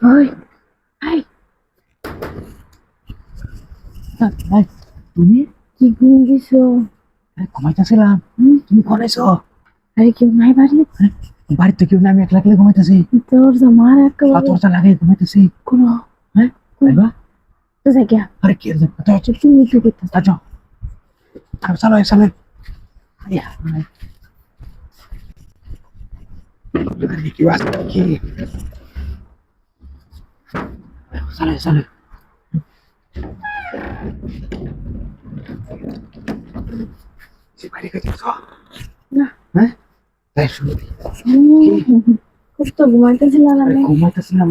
High এই, তুমি? কি ঘুম দিছো? ঘুমাইতেছিলাম? তুমি ঘনাইছো আরে কেউ নাই বাড়ি বাড়িতে কেউ না আমি একলা একলা ঘুমাইতেছি। তোর জামার একেবারে পাথরটা লাগাই ঘুমাইতেছি। কোনো? হ্যাঁ? আইবা? তো জায়গা? আরে কি রে তো চুপ তুমি কি করতেছ? আচ্ছা। আর চলো চলো আয়া কি বাস কি? চলো চলো সে বাইরে গেছে না হ্যাঁ তাই শুনো খুব তো ঘুমাইতেছিলাম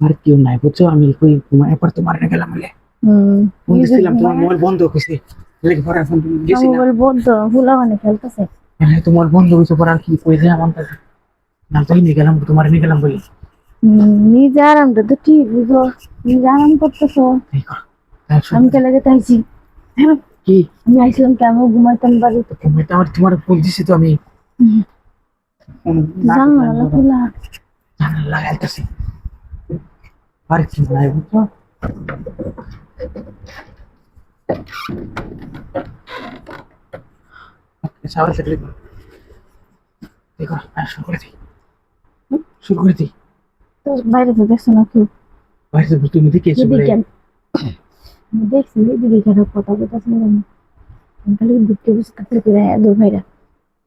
আরে কেউ নাই বুঝছ আমি কই ঘুমাই এবার তো মারে গেলাম বলে হুম ফোন দিছিলাম তোমার মোবাইল বন্ধ হয়েছে লেগে পরে তুমি গেছি না মোবাইল বন্ধ ফুলা মানে খেলতেছে হ্যাঁ তোমার বন্ধ হয়েছে পরে আর কি কই দিলাম আমার না তো নিয়ে গেলাম তোমার নিয়ে গেলাম বলি নিজে আরামটা তো ঠিক বুঝো? নিজে আরাম করতেছো। আমি কেলে তাইছি হ্যাঁ কি? আমি আইছিলাম কেমন ঘুমাইতাম বাড়ি তুমি তো আমার তোমার ফোন দিছি তো আমি। জানলা খোলা। জানালা লাগাইতেছি। আর কি নাই বুঝছ? দেখো শুরু করে দিই শুরু করে দিই তো বাইরে তো দেখছ না কেউ বাইরে তো তুমি দেখে বলে আমি দেখছি এদিকে কেন কথা বলতেছে না আমি খালি ঢুকতে বসে থাকতে করে দু ভাইরা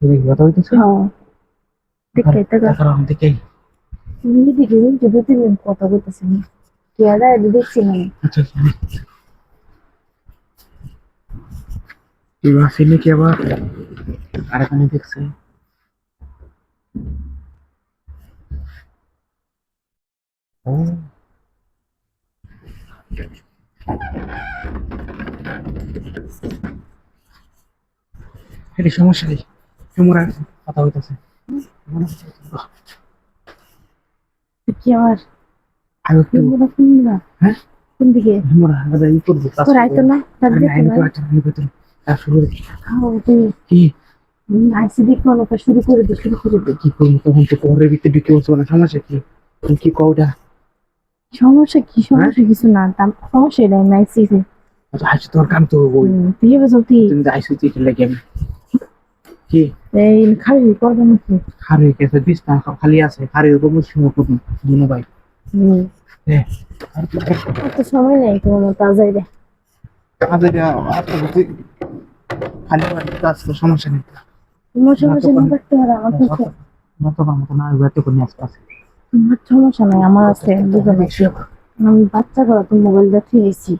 তুমি কি কথা বলতেছো? হ্যাঁ। দেখতে তো তারপর আমি দেখে তুমি এদিকে যদি তুমি কথা বলতেছে না। কে এদিকে দেখছি না। আচ্ছা আচ্ছা। কি কি আবার? আর এখানে দেখছে। এটি সমস্যা নেই তোমরা কথা হইতেছে। কি আমার আর একটু? হ্যাঁ? কোন দিকে? ই করব তোর আইতো। না তার আরে না কাজ শুরু করে। তুই কি? আইসি দেখো না ওটা শুরু করে দে শুরু করে দে। কি করব তখন তো ঘরের ভিতরে ঢুকে বসবো না সমস্যা কি? কি কওটা সমস্যা কি সমস্যা কিছু না তার সমস্যা নাই আচ্ছা আইসি তোর কাম তো ওই তুই এবার চলতি তুমি তুই কি এই খালি করবে নাকি খারে গেছে বিশ টাকা খালি আছে খারে উপর সময় করব দুনো ভাই হুম হ্যাঁ সময় নেই তোমার আজাই রে আর তো বুঝি খালি কাজ তো সমস্যা নেই তোমার সমস্যা না থাকতে পারে আমার তো মতো না এবার তো কোনো তোমার সমস্যা নাই আমার আছে দুজনে আমি বাচ্চা করা তো মোবাইল দেখে এসেছি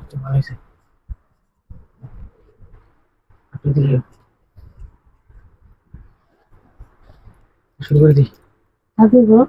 শুরু করে দিই। বলো